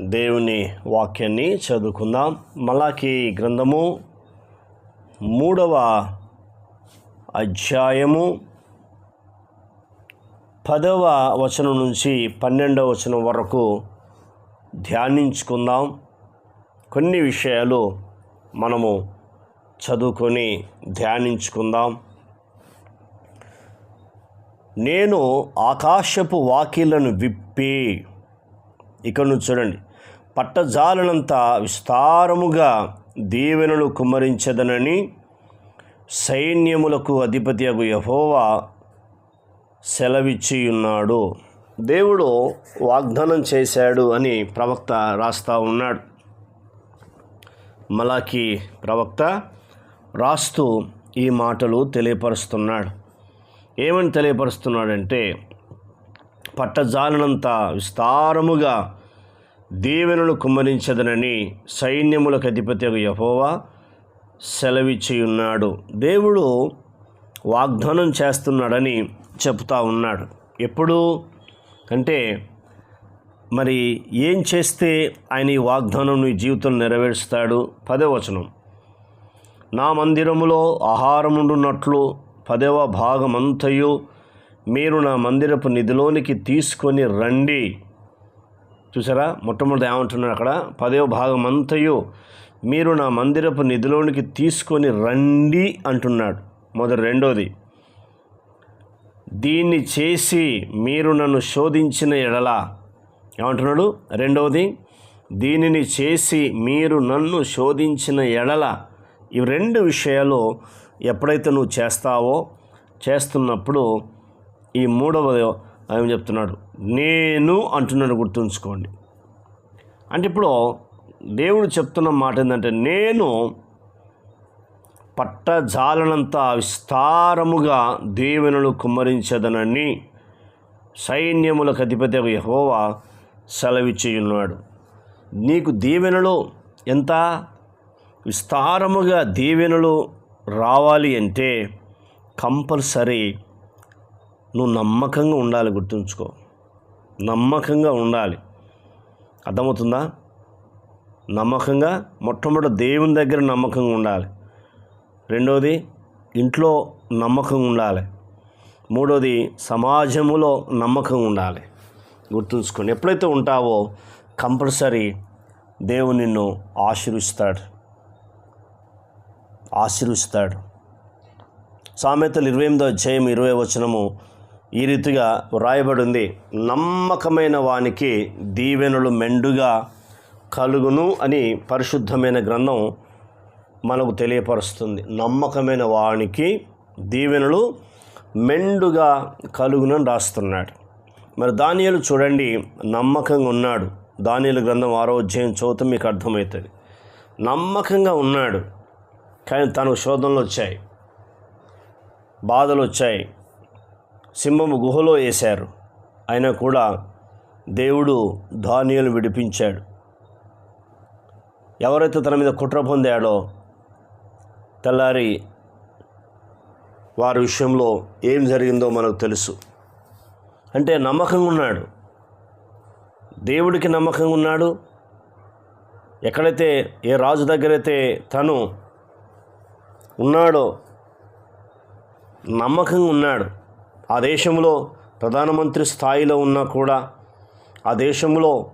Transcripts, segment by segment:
దేవుని వాక్యాన్ని చదువుకుందాం. మలాకి గ్రంథము మూడవ అధ్యాయము పదవ వచనం నుంచి పన్నెండవ వచనం వరకు ధ్యానించుకుందాం. కొన్ని విషయాలు మనము చదువుకొని ధ్యానించుకుందాం. నేను ఆకాశపు వాకిలను విప్పి ఇక్కడ నుంచి చూడండి. పట్టజాలనంత విస్తారముగా దీవెనలు కుమ్మరించదనని సైన్యములకు అధిపతి అగు యహోవా సెలవిచ్చి ఉన్నాడు దేవుడు వాగ్దానం చేశాడు అని ప్రవక్త రాస్తా ఉన్నాడు. మలాకి ప్రవక్త రాస్తూ ఈ మాటలు తెలియపరుస్తున్నాడు. ఏమని తెలియపరుస్తున్నాడంటే పట్టజాలనంత విస్తారముగా దీవెనలు కుమ్మరించదనని సైన్యములకు అధిపతి యహోవా సెలవిచ్చి ఉన్నాడు దేవుడు వాగ్దానం చేస్తున్నాడని చెప్తా ఉన్నాడు. ఎప్పుడు? అంటే మరి ఏం చేస్తే ఆయన ఈ వాగ్దానం నీ జీవితం నెరవేరుస్తాడు? పదే వచనం. నా మందిరములో ఆహారముండున్నట్లు పదవ భాగమంతయు మీరు నా మందిరపు నిధిలోనికి తీసుకొని రండి. చూసారా? మొట్టమొదటి ఏమంటున్నాడు అక్కడ? పదవ భాగం అంతయు మీరు నా మందిరపు నిధిలోనికి తీసుకొని రండి అంటున్నాడు. మొదటి రెండోది దీన్ని చేసి మీరు నన్ను శోధించిన ఎడల ఏమంటున్నాడు? రెండవది దీనిని చేసి మీరు నన్ను శోధించిన ఎడల ఈ రెండు విషయాలు ఎప్పుడైతే నువ్వు చేస్తావో చేస్తున్నప్పుడు ఈ మూడవ ఆయన చెప్తున్నాడు నేను అంటున్నాడు గుర్తుంచుకోండి. అంటే ఇప్పుడు దేవుడు చెప్తున్న మాట ఏంటంటే నేను పట్టజాలనంత విస్తారముగా దీవెనలు కుమ్మరించదనని సైన్యములకు అధిపతి యహోవా సెలవిచ్చియున్నాడు. నీకు దీవెనలు ఎంత విస్తారముగా దీవెనలు రావాలి అంటే కంపల్సరీ నువ్వు నమ్మకంగా ఉండాలి గుర్తుంచుకో. నమ్మకంగా ఉండాలి. అర్థమవుతుందా? నమ్మకంగా మొట్టమొదటి దేవుని దగ్గర నమ్మకంగా ఉండాలి. రెండోది ఇంట్లో నమ్మకంగా ఉండాలి. మూడోది సమాజములో నమ్మకంగా ఉండాలి. గుర్తుంచుకొని ఎప్పుడైతే ఉంటావో కంపల్సరీ దేవుడు నిన్ను ఆశీర్విస్తాడు. ఆశీర్విస్తాడు. సామెతలు ఇరవై ఎనిమిదో అధ్యాయం ఇరవై వచనము ఈ రీతిగా వ్రాయబడింది. నమ్మకమైన వానికి దీవెనలు మెండుగా కలుగును అని పరిశుద్ధమైన గ్రంథం మనకు తెలియపరుస్తుంది. నమ్మకమైన వానికి దీవెనలు మెండుగా కలుగునని రాస్తున్నాడు. మరి దానియలు చూడండి నమ్మకంగా ఉన్నాడు. దానియలు గ్రంథం ఆరో అధ్యాయం చదువుతాం మీకు అర్థమవుతుంది. నమ్మకంగా ఉన్నాడు. కానీ తనకు శోధనలు వచ్చాయి. బాధలు వచ్చాయి. సింహము గుహలో వేశారు అయినా కూడా దేవుడు ధాన్యాలు విడిపించాడు. ఎవరైతే తన మీద కుట్ర పొందాడో తెల్లారి వారి విషయంలో ఏం జరిగిందో మనకు తెలుసు. అంటే నమ్మకంగా ఉన్నాడు. దేవుడికి నమ్మకంగా ఉన్నాడు. ఎక్కడైతే ఏ రాజు దగ్గరైతే తను ఉన్నాడో నమ్మకంగా ఉన్నాడు. ఆ దేశంలో ప్రధానమంత్రి స్థాయిలో ఉన్నా కూడా ఆ దేశంలో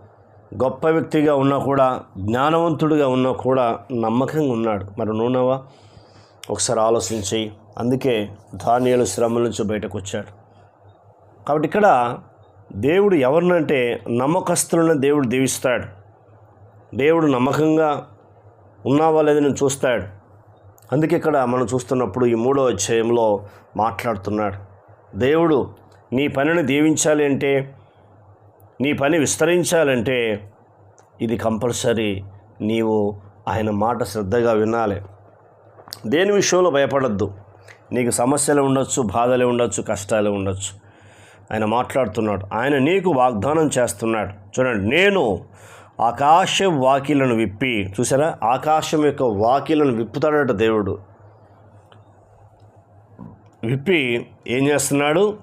గొప్ప వ్యక్తిగా ఉన్నా కూడా జ్ఞానవంతుడిగా ఉన్నా కూడా నమ్మకంగా ఉన్నాడు. మరి నూనెవా ఒకసారి ఆలోచించి అందుకే ధాన్యాలు శ్రమ నుంచి బయటకు వచ్చాడు. కాబట్టి ఇక్కడ దేవుడు ఎవరినంటే నమ్మకస్తులను దేవుడు దీవిస్తాడు. దేవుడు నమ్మకంగా ఉన్నావా లేదని చూస్తాడు. అందుకే ఇక్కడ మనం చూస్తున్నప్పుడు ఈ మూడో అధ్యాయంలో మాట్లాడుతున్నాడు. దేవుడు నీ పనిని దీవించాలి అంటే నీ పని విస్తరించాలంటే ఇది కంపల్సరీ నీవు ఆయన మాట శ్రద్ధగా వినాలి. దేని విషయంలో భయపడద్దు. నీకు సమస్యలు ఉండొచ్చు బాధలు ఉండొచ్చు కష్టాలు ఉండొచ్చు. ఆయన మాట్లాడుతున్నాడు. ఆయన నీకు వాగ్దానం చేస్తున్నాడు. చూడండి నేను ఆకాశ వాకిలను విప్పి చూసారా? ఆకాశం యొక్క వాకిలను విప్పుతాడట దేవుడు. విప్పి ఏం చేస్తున్నాడు?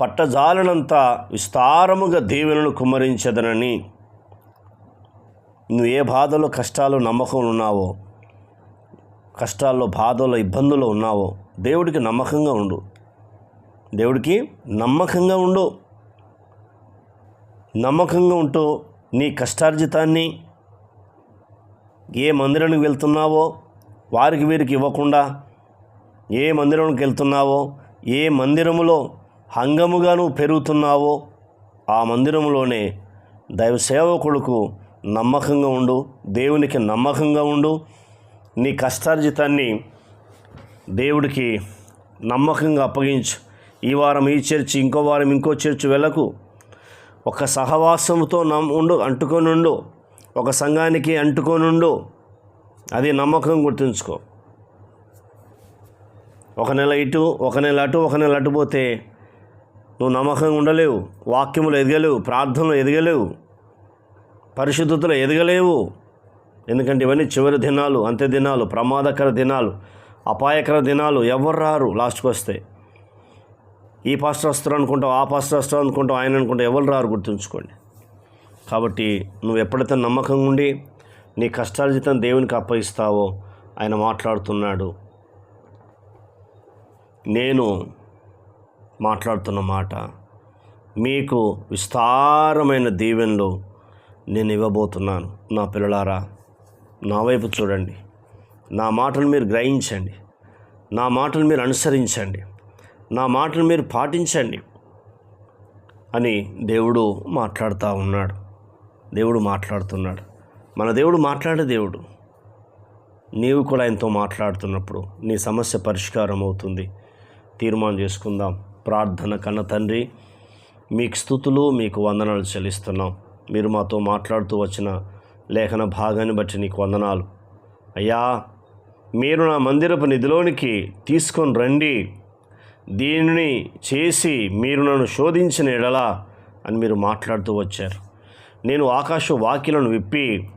పట్టజాలనంత విస్తారముగా దేవులను కుమ్మరించదనని. నువ్వు ఏ బాధలో కష్టాలు నమ్మకం ఉన్నావో కష్టాల్లో బాధల్లో ఇబ్బందులు ఉన్నావో దేవుడికి నమ్మకంగా ఉండు. దేవుడికి నమ్మకంగా ఉండు. నమ్మకంగా ఉంటూ నీ కష్టార్జితాన్ని ఏ మందిరానికి వెళ్తున్నావో వారికి వీరికి ఇవ్వకుండా ఏ మందిరంకి వెళ్తున్నావో ఏ మందిరములో హంగముగా నువ్వు పెరుగుతున్నావో ఆ మందిరంలోనే దైవ సేవకుడుకు నమ్మకంగా ఉండు దేవునికి నమ్మకంగా ఉండు. నీ కష్టార్జితాన్ని దేవుడికి నమ్మకంగా అప్పగించు. ఈ వారం ఈ చర్చి ఇంకో వారం ఇంకో చర్చి వెళ్ళకు. ఒక సహవాసంతో నమ్ ఉండు అంటుకొని ఉండు. ఒక సంఘానికి అంటుకొని ఉండు. అది నమ్మకం గుర్తుంచుకో. ఒక నెల ఇటు ఒక నెల అటు ఒక నెల అటు పోతే నువ్వు నమ్మకంగా ఉండలేవు వాక్యములు ఎదగలేవు ప్రార్థనలు ఎదగలేవు పరిశుద్ధతలు ఎదగలేవు. ఎందుకంటే ఇవన్నీ చివరి దినాలు అంత్య దినాలు ప్రమాదకర దినాలు అపాయకర దినాలు ఎవరు రారు లాస్ట్కి వస్తే. ఈ పాస్టర్ వస్తారు అనుకుంటావు ఆ పాస్టర్ వస్తారు అనుకుంటావు ఆయన అనుకుంటావు ఎవరు రారు గుర్తుంచుకోండి. కాబట్టి నువ్వు ఎప్పుడైతే నమ్మకంగా ఉండి నీ కష్టార్జితం దేవునికి అప్పగిస్తావో ఆయన మాట్లాడుతున్నాడు. నేను మాట్లాడుతున్న మాట మీకు విస్తారమైన దీవెనలు నేను ఇవ్వబోతున్నాను. నా పిల్లలారా నా వైపు చూడండి. నా మాటలు మీరు గ్రహించండి. నా మాటలు మీరు అనుసరించండి. నా మాటలు మీరు పాటించండి అని దేవుడు మాట్లాడుతూ ఉన్నాడు. దేవుడు మాట్లాడుతున్నాడు. మన దేవుడు మాట్లాడే దేవుడు. నీవు కూడా ఆయనతో మాట్లాడుతున్నప్పుడు నీ సమస్య పరిష్కారం అవుతుంది తీర్మానం చేసుకుందాం. ప్రార్థన కన్న తండ్రి మీకు స్థుతులు మీకు వందనాలు చెల్లిస్తున్నాం. మీరు మాతో మాట్లాడుతూ వచ్చిన లేఖన భాగాన్ని బట్టి నీకు వందనాలు. అయ్యా మీరు నా మందిరపు నిధిలోనికి తీసుకొని రండి. దీనిని చేసి మీరు నన్ను శోధించిన ఎడలా అని మీరు మాట్లాడుతూ వచ్చారు. నేను ఆకాశ వాకిలను విప్పి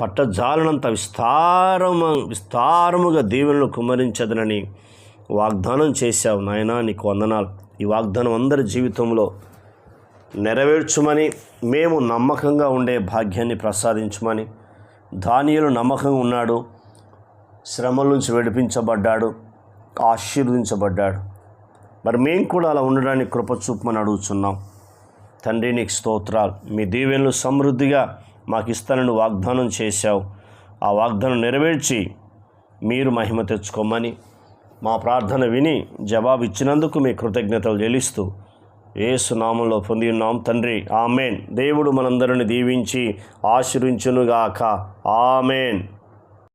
పట్టజాలనంత విస్తారము విస్తారముగా దీవెనలు కుమ్మరించదనని వాగ్దానం చేశావు నాయనా నీకు వందనాలు. ఈ వాగ్దానం అందరి జీవితంలో నెరవేర్చుమని మేము నమ్మకంగా ఉండే భాగ్యాన్ని ప్రసాదించమని దానియులు నమ్మకంగా ఉన్నాడు. శ్రమల నుంచి విడిపించబడ్డాడు. ఆశీర్వదించబడ్డాడు. మరి మేము కూడా అలా ఉండడానికి కృప చూపమని అడుగుతున్నాం తండ్రి నీకు స్తోత్రాలు. మీ దీవెనలు సమృద్ధిగా మాకు ఇస్తానని వాగ్దానం చేశావు. ఆ వాగ్దానం నెరవేర్చి మీరు మహిమ తెచ్చుకోమని మా ప్రార్థన విని జవాబు ఇచ్చినందుకు మీ కృతజ్ఞతలు చెల్లిస్తూ ఏసు నామంలో పొంది ఉన్నాం తండ్రి. ఆమెన్. దేవుడు మనందరిని దీవించి ఆశీర్వించునుగాక. ఆమెన్.